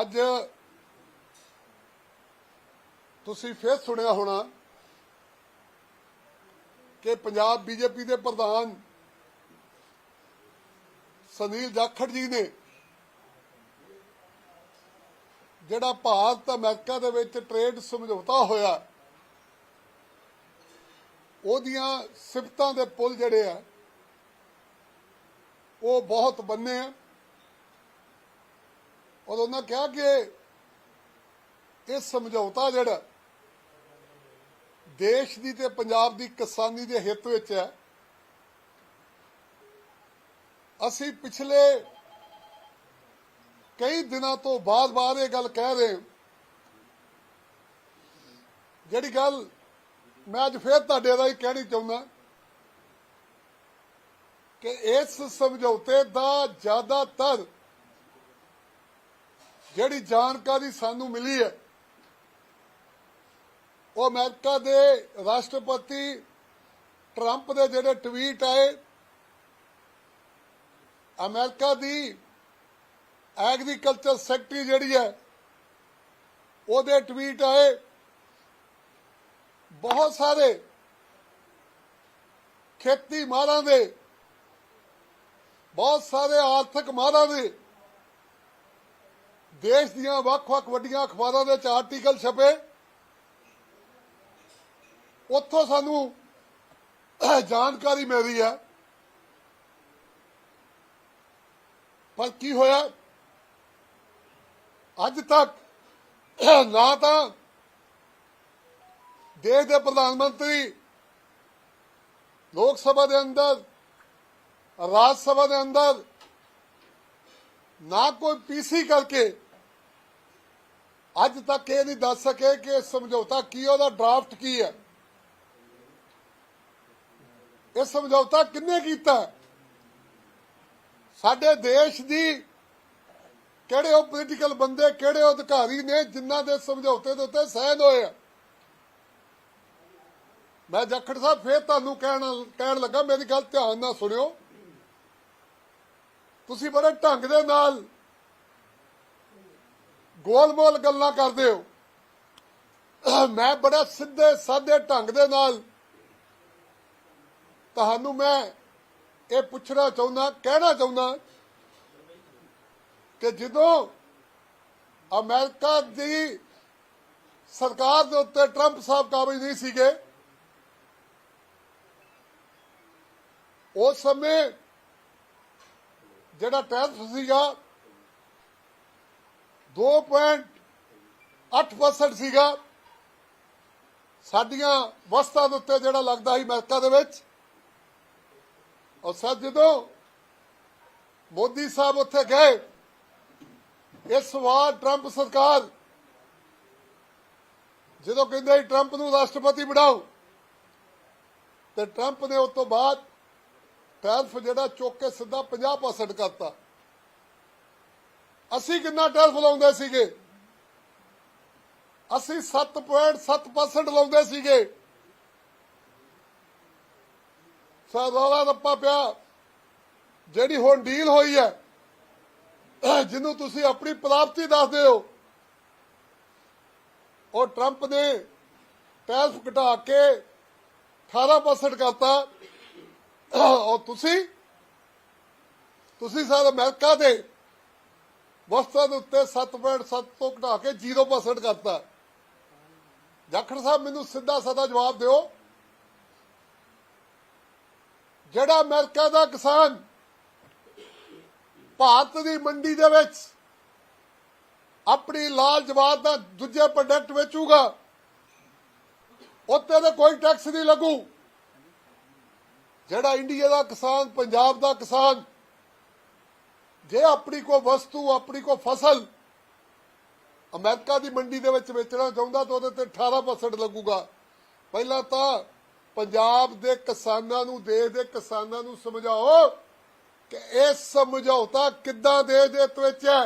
ਅੱਜ ਤੁਸੀਂ ਫੇਰ ਸੁਣਿਆ ਹੋਣਾ ਕਿ ਪੰਜਾਬ ਬੀਜੇਪੀ ਦੇ ਪ੍ਰਧਾਨ ਸੁਨੀਲ ਜਾਖੜ ਜੀ ਨੇ ਜਿਹੜਾ ਭਾਰਤ ਅਮਰੀਕਾ ਦੇ ਵਿੱਚ ਟ੍ਰੇਡ ਸਮਝੌਤਾ ਹੋਇਆ, ਉਹਦੀਆਂ ਸਿਫਤਾਂ ਦੇ ਪੁਲ ਜਿਹੜੇ ਆ, ਉਹ ਬਹੁਤ ਬੰਨੇ ਆ। ਔਰ ਉਹਨਾਂ ਕਿਹਾ ਕਿ ਇਹ ਸਮਝੌਤਾ ਜਿਹੜਾ ਦੇਸ਼ ਦੀ ਤੇ ਪੰਜਾਬ ਦੀ ਕਿਸਾਨੀ ਦੇ ਹਿੱਤ ਵਿੱਚ ਹੈ, ਅਸੀਂ ਪਿਛਲੇ ਕਈ ਦਿਨਾਂ ਤੋਂ ਬਾਅਦ-ਬਾਅਦ ਇਹ ਗੱਲ ਕਹਿ ਰਹੇ ਜਿਹੜੀ ਗੱਲ ਮੈਂ ਅੱਜ ਫੇਰ ਤੁਹਾਡੇ ਰਾਹੀਂ ਕਹਿਣੀ ਚਾਹੁੰਦਾ ਕਿ ਇਸ ਸਮਝੌਤੇ ਦਾ ਜ਼ਿਆਦਾਤਰ ਜਿਹੜੀ ਜਾਣਕਾਰੀ ਸਾਨੂੰ ਮਿਲੀ ਹੈ, ਉਹ ਅਮਰੀਕਾ ਦੇ ਰਾਸ਼ਟਰਪਤੀ ਟਰੰਪ ਦੇ ਜਿਹੜੇ ਟਵੀਟ ਆਏ, ਅਮਰੀਕਾ ਦੀ ਐਗਰੀਕਲਚਰ ਸੈਕਟਰੀ ਜਿਹੜੀ ਹੈ, ਉਹਦੇ ਟਵੀਟ ਆਏ, ਬਹੁਤ ਸਾਰੇ ਖੇਤੀ ਮਾਰਾਂ ਦੇ, ਬਹੁਤ ਸਾਰੇ ਆਰਥਿਕ ਮਾਹਰਾਂ ਦੇ ਦੇਸ਼ ਦੀਆਂ ਵੱਖ-ਵੱਖ ਵੱਡੀਆਂ ਅਖਬਾਰਾਂ ਦੇ ਚ ਆਰਟੀਕਲ ਛਪੇ। ਉੱਥੋਂ ਸਾਨੂੰ ਜਾਣਕਾਰੀ ਮਿਲੀ ਹੈ। ਪਰ ਕੀ ਹੋਇਆ? ਅੱਜ ਤੱਕ ਨਾ ਤਾਂ ਦੇਸ਼ ਦੇ ਪ੍ਰਧਾਨ ਮੰਤਰੀ ਲੋਕ ਸਭਾ ਦੇ ਅੰਦਰ, ਰਾਜ ਸਭਾ ਦੇ ਅੰਦਰ ਨਾ ਕੋਈ ਪੀਸੀ ਕਰਕੇ ਅੱਜ ਤੱਕ ਇਹ ਨਹੀਂ ਦੱਸ ਸਕੇ ਕਿ ਇਹ ਸਮਝੌਤਾ ਕੀ ਉਹਦਾ ਡਰਾਫਟ ਕੀ ਹੈ। ਇਹ ਸਮਝੌਤਾ ਕਿੰਨੇ ਕੀਤਾ? ਸਾਡੇ ਦੇਸ਼ ਦੀ ਕਿਹੜੇ ਉਹ ਪੋਲੀਟੀਕਲ ਬੰਦੇ, ਕਿਹੜੇ ਉਹ ਅਧਿਕਾਰੀ ਨੇ ਜਿਨ੍ਹਾਂ ਦੇ ਸਮਝੌਤੇ ਦੇ ਉੱਤੇ ਸਹਿਨ ਹੋਏ ਆ? ਮੈਂ ਜੱਖੜ ਸਾਹਿਬ ਫੇਰ ਤੁਹਾਨੂੰ ਕਹਿਣ ਕਹਿਣ ਲੱਗਾ, ਮੇਰੀ ਗੱਲ ਧਿਆਨ ਨਾਲ ਸੁਣਿਓ। ਤੁਸੀਂ ਬੜੇ ਢੰਗ ਦੇ ਨਾਲ ਗੋਲ-ਮੋਲ ਗੱਲਾਂ ਕਰਦੇ ਹੋ। ਮੈਂ ਬੜਾ ਸਿੱਧੇ ਸਾਦੇ ਢੰਗ ਦੇ ਨਾਲ ਤੁਹਾਨੂੰ ਮੈਂ ਇਹ ਪੁੱਛਣਾ ਚਾਹੁੰਦਾ, ਕਹਿਣਾ ਚਾਹੁੰਦਾ ਕਿ ਜਦੋਂ ਅਮਰੀਕਾ ਦੀ ਸਰਕਾਰ ਦੇ ਉੱਤੇ ਟਰੰਪ ਸਾਹਿਬ ਕਾਬਜ ਨਹੀਂ ਸੀਗੇ, ਉਸ ਸਮੇਂ ਜਿਹੜਾ ਟੈਕਸ ਸੀਗਾ 2.8% ਸੀਗਾ। ਸਾਡੀਆਂ ਵਸਤਾਂ ਦੇ ਉੱਤੇ ਜਿਹੜਾ ਲੱਗਦਾ ਸੀ ਅਮਰੀਕਾ ਦੇ ਵਿੱਚ। ਔਰ ਸਰ, ਜਦੋਂ ਮੋਦੀ ਸਾਹਿਬ ਉੱਥੇ ਗਏ, ਇਸ ਵਾਰ ਟਰੰਪ ਸਰਕਾਰ ਜਦੋਂ ਕਹਿੰਦੇ ਟਰੰਪ ਨੂੰ ਰਾਸ਼ਟਰਪਤੀ ਬਣਾਓ, ਤੇ ਟਰੰਪ ਨੇ ਉਸ ਤੋਂ ਬਾਅਦ ਟੈਰਫ ਜਿਹੜਾ ਚੁੱਕ ਕੇ ਸਿੱਧਾ 50% ਕਰਤਾ। ਅਸੀਂ ਕਿੰਨਾ ਟੈਰਫ ਲਾਉਂਦੇ ਸੀਗੇ? ਅਸੀਂ 7.7% ਲਾਉਂਦੇ ਸੀਗੇ। ਸਾ ਰੌਲਾ ਰੱਪਾ ਪਿਆ, ਜਿਹੜੀ ਹੁਣ ਡੀਲ ਹੋਈ ਹੈ, ਜਿਹਨੂੰ ਤੁਸੀਂ ਆਪਣੀ ਪ੍ਰਾਪਤੀ ਦੱਸਦੇ ਹੋ, ਉਹ ਟਰੰਪ ਨੇ ਟੈਰਫ ਘਟਾ ਕੇ 18% ਕਰਤਾ। ਔਰ ਤੁਸੀਂ ਤੁਸੀਂ ਸਾਰੇ ਅਮਰੀਕਾ ਦੇ ਵਸਤਾਂ ਦੇ ਉੱਤੇ 7.7 ਤੋਂ ਘਟਾ ਕੇ 0% ਕਰਤਾ। ਜਾਖੜ ਸਾਹਿਬ, ਮੈਨੂੰ ਸਿੱਧਾ ਸਦਾ ਜਵਾਬ ਦਿਓ। ਜਿਹੜਾ ਅਮਰੀਕਾ ਦਾ ਕਿਸਾਨ ਭਾਰਤ ਦੀ ਮੰਡੀ ਦੇ ਵਿੱਚ ਆਪਣੀ ਲਾਲ ਜਵਾਬ ਦਾ ਦੂਜੇ ਪ੍ਰੋਡਕਟ ਵੇਚੂਗਾ ਉੱਤੇ ਤੇ ਕੋਈ ਟੈਕਸ ਨਹੀਂ ਲੱਗੂ। ਜਿਹੜਾ ਇੰਡੀਆ ਦਾ ਕਿਸਾਨ, ਪੰਜਾਬ ਦਾ ਕਿਸਾਨ ਜੇ ਆਪਣੀ ਕੋਈ ਵਸਤੂ, ਆਪਣੀ ਕੋਈ ਫਸਲ ਅਮਰੀਕਾ ਦੀ ਮੰਡੀ ਦੇ ਵਿੱਚ ਵੇਚਣਾ ਚਾਹੁੰਦਾ ਤਾਂ ਉਹਦੇ ਤੇ 18% ਲੱਗੂਗਾ। ਪਹਿਲਾਂ ਤਾਂ ਪੰਜਾਬ ਦੇ ਕਿਸਾਨਾਂ ਨੂੰ, ਦੇਸ਼ ਦੇ ਕਿਸਾਨਾਂ ਨੂੰ ਸਮਝਾਓ ਕਿ ਇਹ ਸਮਝੌਤਾ ਕਿੱਦਾਂ ਦੇਸ਼ ਦੇ ਵਿੱਚ ਹੈ?